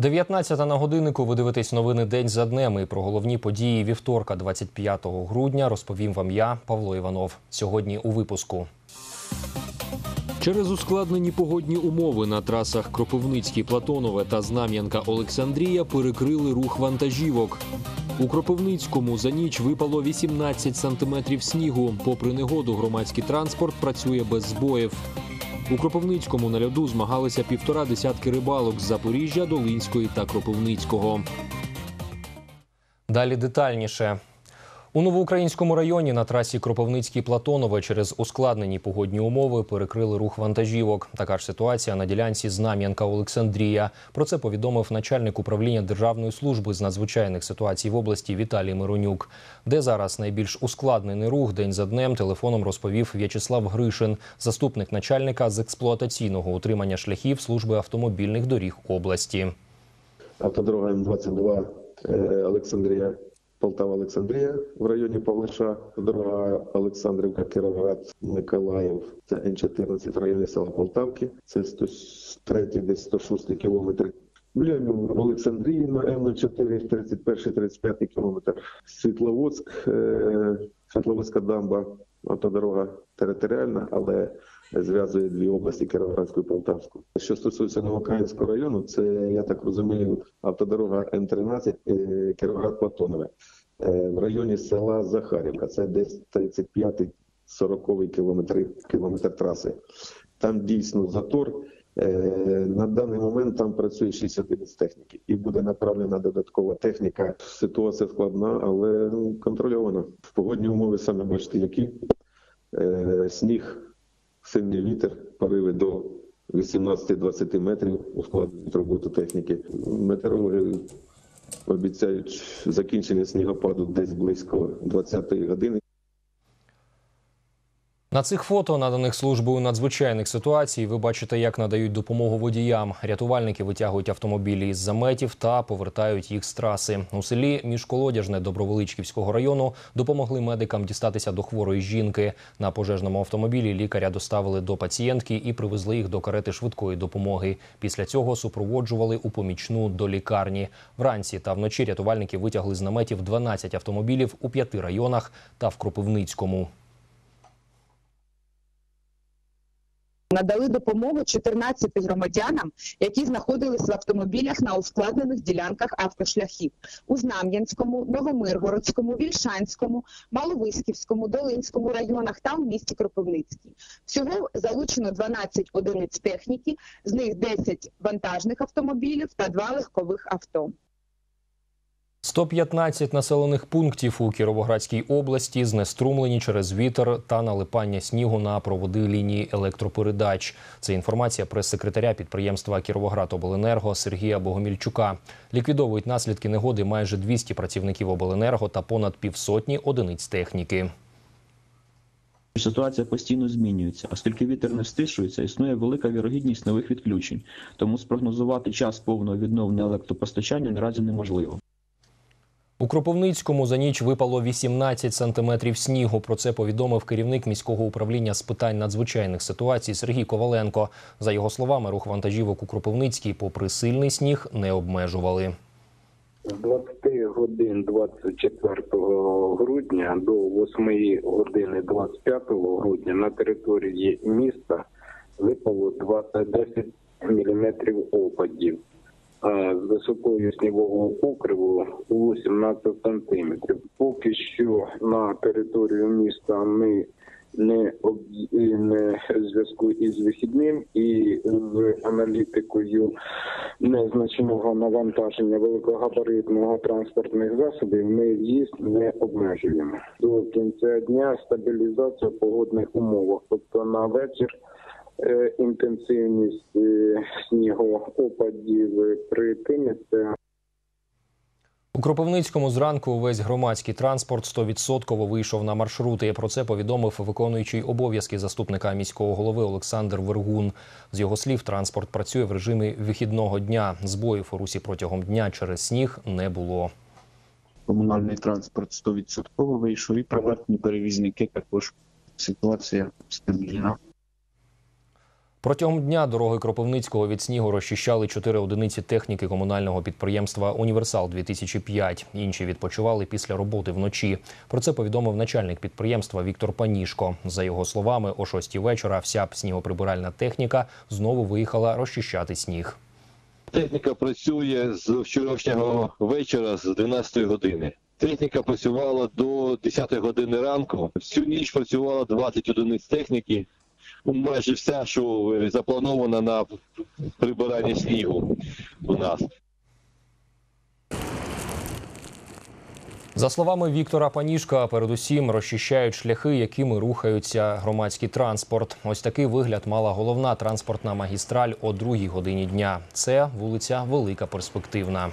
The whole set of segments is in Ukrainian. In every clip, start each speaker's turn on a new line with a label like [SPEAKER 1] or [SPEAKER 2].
[SPEAKER 1] 19 на годиннику. Ви дивитесь новини день за днем. І про головні події вівторка, 25 грудня, розповім вам я, Павло Іванов. Сьогодні у випуску. Через ускладнені погодні умови на трасах Кропивницький, Платонове та Знам'янка Олександрія перекрили рух вантажівок. У Кропивницькому за ніч випало 18 сантиметрів снігу. Попри негоду, громадський транспорт працює без збоїв. У Кропивницькому на льоду змагалися півтора десятки рибалок з Запоріжжя, Долинської та Кропивницького. Далі детальніше. У новоукраїнському районі на трасі Кропивницький Платонове через ускладнені погодні умови перекрили рух вантажівок. Така ж ситуація на ділянці Знам'янка Олександрія. Про це повідомив начальник управління Державної служби з надзвичайних ситуацій в області Віталій Миронюк. Де зараз найбільш ускладнений рух день за днем телефоном розповів В'ячеслав Гришин, заступник начальника з експлуатаційного утримання шляхів служби автомобільних доріг області.
[SPEAKER 2] Автодорога М22 е, Олександрія, Полтава Олександрія в районі Павлиша, дорога Олександрівка, Кіровоград, Миколаїв, це Н14 в районі села Полтавки, це 103, десь 106 кілометр. Біля Олександрії на М04, 31, 35 кілометр. Світловодськ, е, Світловодська дамба, автодорога територіальна, але зв'язує дві області Кіровоградську і Полтавську. Що стосується Новокраїнського району, це я так розумію, автодорога М13 е, Кіровоград-Платонове Е, в районі села Захарівка. Це десь 35-40 кілометр, кілометр траси. Там дійсно затор. Е, На даний момент там працює 6 одиниць техніки і буде направлена додаткова техніка. Ситуація складна, але ну, контрольована. Погодні умови самі бачите, які сніг, сильний вітер, пориви до 18-20 метрів ускладнюють роботу техніки. Метеорологи обіцяють закінчення снігопаду десь близько 20-ї години.
[SPEAKER 1] На цих фото, наданих службою надзвичайних ситуацій, ви бачите, як надають допомогу водіям. Рятувальники витягують автомобілі із заметів та повертають їх з траси. У селі Міжколодяжне Добровеличківського району допомогли медикам дістатися до хворої жінки. На пожежному автомобілі лікаря доставили до пацієнтки і привезли їх до карети швидкої допомоги. Після цього супроводжували у помічну до лікарні. Вранці та вночі рятувальники витягли з наметів 12 автомобілів у п'яти районах та в Кропивницькому.
[SPEAKER 3] Надали допомогу 14 громадянам, які знаходились в автомобілях на ускладнених ділянках автошляхів у Знам'янському, Новомиргородському, Вільшанському, Маловиськівському, Долинському районах та в місті Кропивницький. Всього залучено 12 одиниць техніки, з них 10 вантажних автомобілів та 2 легкових авто.
[SPEAKER 1] 115 населених пунктів у Кіровоградській області знеструмлені через вітер та налипання снігу на проводи лінії електропередач. Це інформація прес-секретаря підприємства Кіровоградобленерго Сергія Богомільчука. Ліквідовують наслідки негоди майже 200 працівників обленерго та понад півсотні одиниць техніки.
[SPEAKER 4] Ситуація постійно змінюється, оскільки вітер не стишується, існує велика вірогідність нових відключень. Тому спрогнозувати час повного відновлення електропостачання наразі неможливо.
[SPEAKER 1] У Кропивницькому за ніч випало 18 сантиметрів снігу. Про це повідомив керівник міського управління з питань надзвичайних ситуацій Сергій Коваленко. За його словами, рух вантажівок у Кропивницькій, попри сильний сніг, не обмежували.
[SPEAKER 5] З 20 годин 24 грудня до 8 години 25 грудня на території міста випало 20 мм опадів а з висотою снігового покриву у 17 сантиметрів. Поки що на територію міста ми не об- не зв'язку із вихідним і з аналітикою незначного навантаження великогабаритного транспортних засобів ми в'їзд не обмежуємо. До кінця дня стабілізація погодних умовах, тобто на вечір е, інтенсивність е, снігоопадів припиниться.
[SPEAKER 1] У Кропивницькому зранку увесь громадський транспорт 100% вийшов на маршрути. Про це повідомив виконуючий обов'язки заступника міського голови Олександр Вергун. З його слів, транспорт працює в режимі вихідного дня. Збоїв у русі протягом дня через сніг не було.
[SPEAKER 6] комунальний транспорт 100% вийшов і приватні перевізники також ситуація стабільна.
[SPEAKER 1] Протягом дня дороги Кропивницького від снігу розчищали чотири одиниці техніки комунального підприємства Універсал 2005 Інші відпочивали після роботи вночі. Про це повідомив начальник підприємства Віктор Панішко. За його словами, о 6 вечора вся снігоприбиральна техніка знову виїхала розчищати сніг.
[SPEAKER 7] Техніка працює з вчорашнього вечора з 12 години. Техніка працювала до 10 години ранку. Всю ніч працювала 20 одиниць техніки. Ну, Майже вся, що запланована на прибирання снігу у нас.
[SPEAKER 1] За словами Віктора Панішка, передусім розчищають шляхи, якими рухаються громадський транспорт. Ось такий вигляд мала головна транспортна магістраль о другій годині дня. Це вулиця Велика Перспективна.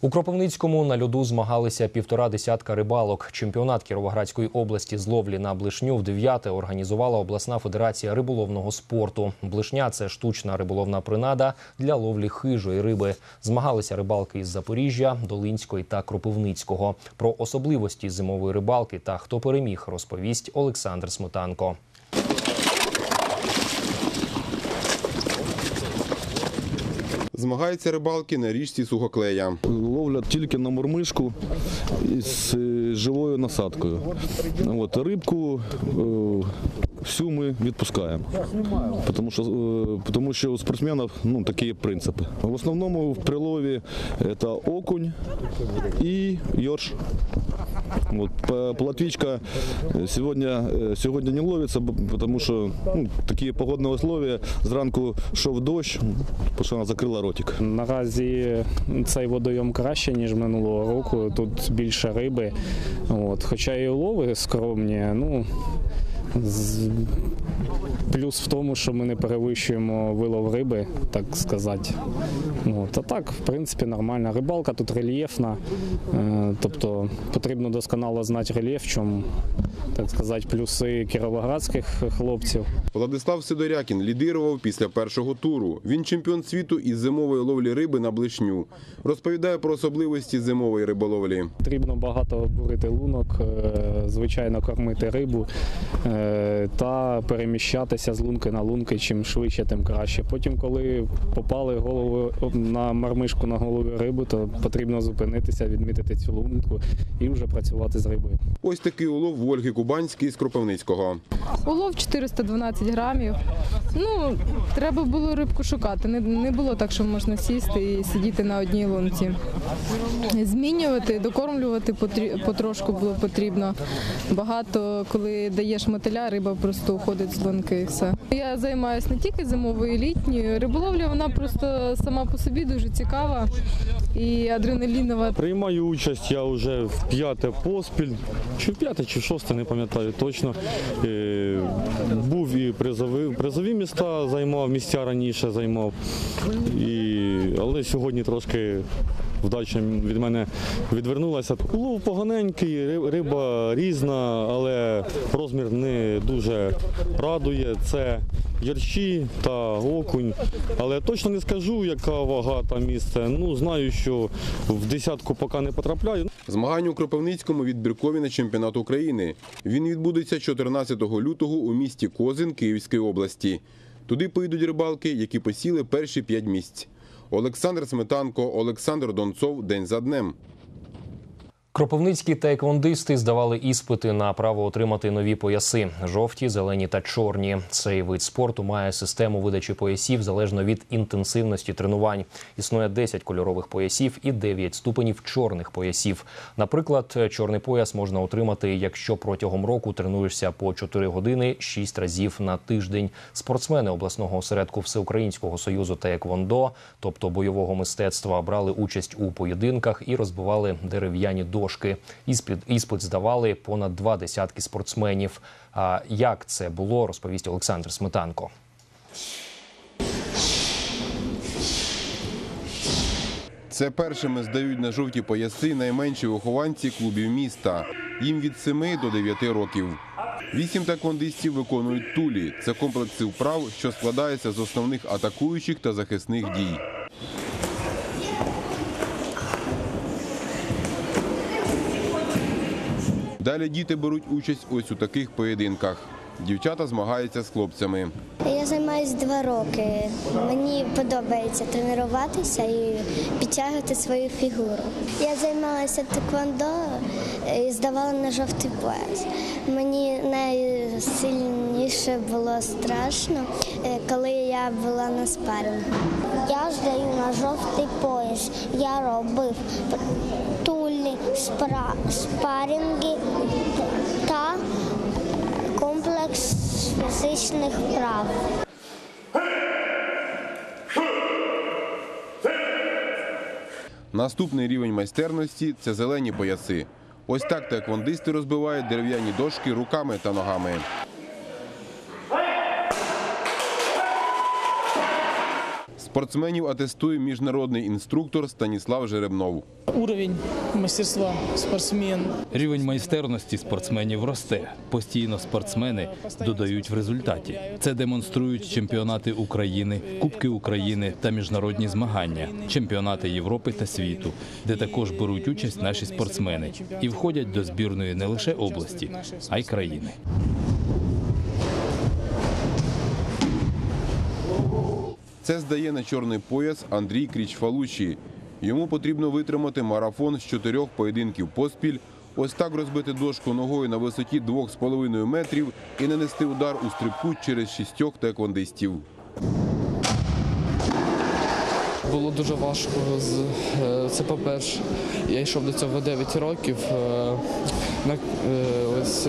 [SPEAKER 1] У Кропивницькому на льоду змагалися півтора десятка рибалок. Чемпіонат Кіровоградської області з ловлі на блишню в дев'яте організувала обласна федерація риболовного спорту. Блишня це штучна риболовна принада для ловлі хижої риби. Змагалися рибалки із Запоріжжя, Долинської та Кропивницького. Про особливості зимової рибалки та хто переміг, розповість Олександр Сметанко.
[SPEAKER 8] Змагаються рибалки на річці Сухоклея.
[SPEAKER 9] ловлять тільки на мормишку з е, живою насадкою. От, рибку е, всю ми відпускаємо. Тому що, е, тому що у спортсменів ну, такі принципи. В основному в прилові це окунь і йорш. Вот, по- плотвичка э, сегодня, э, сегодня не ловится, б- потому что ну, такие погодные условия. Зранку шов дощ, потому що вона закрила ротик.
[SPEAKER 10] Наразі цей водойом краще, ніж минулого року. Тут більше риби. От. Хоча і улови скромні, ну. Плюс в тому, що ми не перевищуємо вилов риби, так сказати. От. А так, в принципі, нормальна. Рибалка тут рельєфна, е, тобто потрібно досконало знати рельєф, в чому, так сказати, плюси кіровоградських хлопців.
[SPEAKER 8] Владислав Сидорякін лідирував після першого туру. Він чемпіон світу із зимової ловлі риби на блишню. Розповідає про особливості зимової риболовлі.
[SPEAKER 10] Потрібно багато бурити лунок, е, звичайно, кормити рибу е, та переміщатися з лунки на лунки. Чим швидше, тим краще. Потім, коли попали голову на мармишку на голові риби, то потрібно зупинитися, відмітити цю лунку і вже працювати з рибою.
[SPEAKER 8] Ось такий улов в Ольги Кубанській з Кропивницького.
[SPEAKER 11] Улов 412 грамів. Ну, треба було рибку шукати. Не, не було так, що можна сісти і сидіти на одній лунці. Змінювати, докормлювати потрошку було потрібно. Багато, коли даєш мотиля, риба просто уходить з лунки і все. Я займаюся не тільки зимовою, і літньою. Риболовля вона просто сама по собі дуже цікава і адреналінова.
[SPEAKER 9] Приймаю участь я вже в п'яте поспіль, чи в п'яте, чи в шосте, не пам'ятаю точно. Е, Був і призові, призові міста займав, місця раніше займав. І, але сьогодні трошки вдача від мене відвернулася. Улов поганенький, риба різна, але розмір не дуже радує. Це ярчі та окунь. Але точно не скажу, яка вага там місце. Ну, знаю, що в десятку поки не потрапляю.
[SPEAKER 8] Змагання у Кропивницькому відбіркові на чемпіонат України. Він відбудеться 14 лютого у місті Козин Київської області. Туди поїдуть рибалки, які посіли перші п'ять місць. Олександр Сметанко, Олександр Донцов. День за днем.
[SPEAKER 1] Кропивницькі тейквондисти здавали іспити на право отримати нові пояси жовті, зелені та чорні. Цей вид спорту має систему видачі поясів залежно від інтенсивності тренувань. Існує 10 кольорових поясів і 9 ступенів чорних поясів. Наприклад, чорний пояс можна отримати, якщо протягом року тренуєшся по 4 години 6 разів на тиждень. Спортсмени обласного осередку Всеукраїнського союзу Таеквондо, тобто бойового мистецтва, брали участь у поєдинках і розбивали дерев'яні дошки. Іспит, іспит здавали понад два десятки спортсменів. А як це було, розповість Олександр Сметанко.
[SPEAKER 8] Це першими здають на жовті пояси найменші вихованці клубів міста. Їм від 7 до 9 років. Вісім таквондистів виконують тулі. Це комплекси вправ, що складаються з основних атакуючих та захисних дій. Далі діти беруть участь ось у таких поєдинках. Дівчата змагаються з хлопцями.
[SPEAKER 12] Я займаюся два роки. Мені подобається тренуватися і підтягувати свою фігуру. Я займалася теквондо і здавала на жовтий пояс. Мені найсильніше було страшно, е, коли я була на спарингу.
[SPEAKER 13] Я здаю на жовтий пояс. Я робив спра, спарінги та комплекс фізичних вправ.
[SPEAKER 8] Наступний рівень майстерності це зелені пояси. Ось так теквондисти розбивають дерев'яні дошки руками та ногами. Спортсменів атестує міжнародний інструктор Станіслав Жеребнов.
[SPEAKER 14] Уровень мастерства спортсмен
[SPEAKER 15] Рівень майстерності спортсменів росте. Постійно спортсмени додають в результаті. Це демонструють чемпіонати України, Кубки України та міжнародні змагання, чемпіонати Європи та світу, де також беруть участь наші спортсмени і входять до збірної не лише області, а й країни.
[SPEAKER 8] Це здає на чорний пояс Андрій Крічфалучі. Йому потрібно витримати марафон з чотирьох поєдинків поспіль, ось так розбити дошку ногою на висоті 2,5 метрів і нанести удар у стрибку через шістьох теквондистів.
[SPEAKER 16] Було дуже важко. е, Це по-перше, я йшов до цього 9 років. е, е, Ось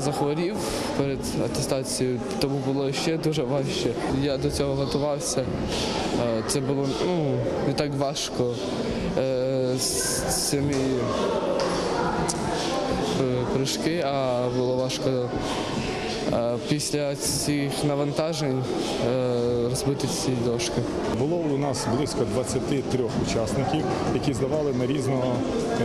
[SPEAKER 16] захворів перед атестацією, тому було ще дуже важче. Я до цього готувався. Е, Це було ну, не так важко. з цими е, прыжки, а було важко е, після цих навантажень е, розбити ці дошки.
[SPEAKER 17] Було у нас близько 23 учасників, які здавали на різного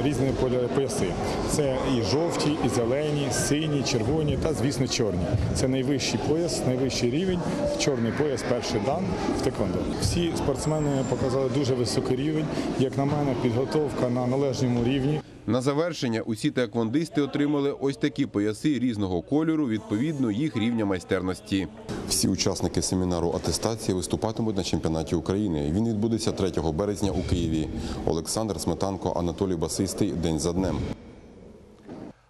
[SPEAKER 17] різні пояси. Це і жовті, і зелені, сині, червоні та, звісно, чорні. Це найвищий пояс, найвищий рівень. Чорний пояс, перший дан в теквондо. Всі спортсмени показали дуже високий рівень. Як на мене, підготовка на належному рівні.
[SPEAKER 8] На завершення усі теквондисти отримали ось такі пояси різного кольору відповідно їх рівня майстерності.
[SPEAKER 18] Всі учасники семінару атестації виступатимуть на чемпіонаті України. Він відбудеться 3 березня у Києві. Олександр Сметанко, Анатолій Басистий. День за днем.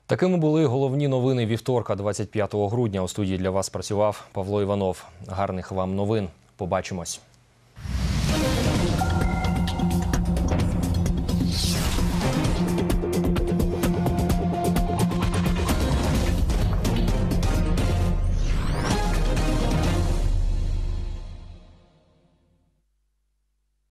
[SPEAKER 1] Такими були головні новини вівторка, 25 грудня. У студії для вас працював Павло Іванов. Гарних вам новин. Побачимось.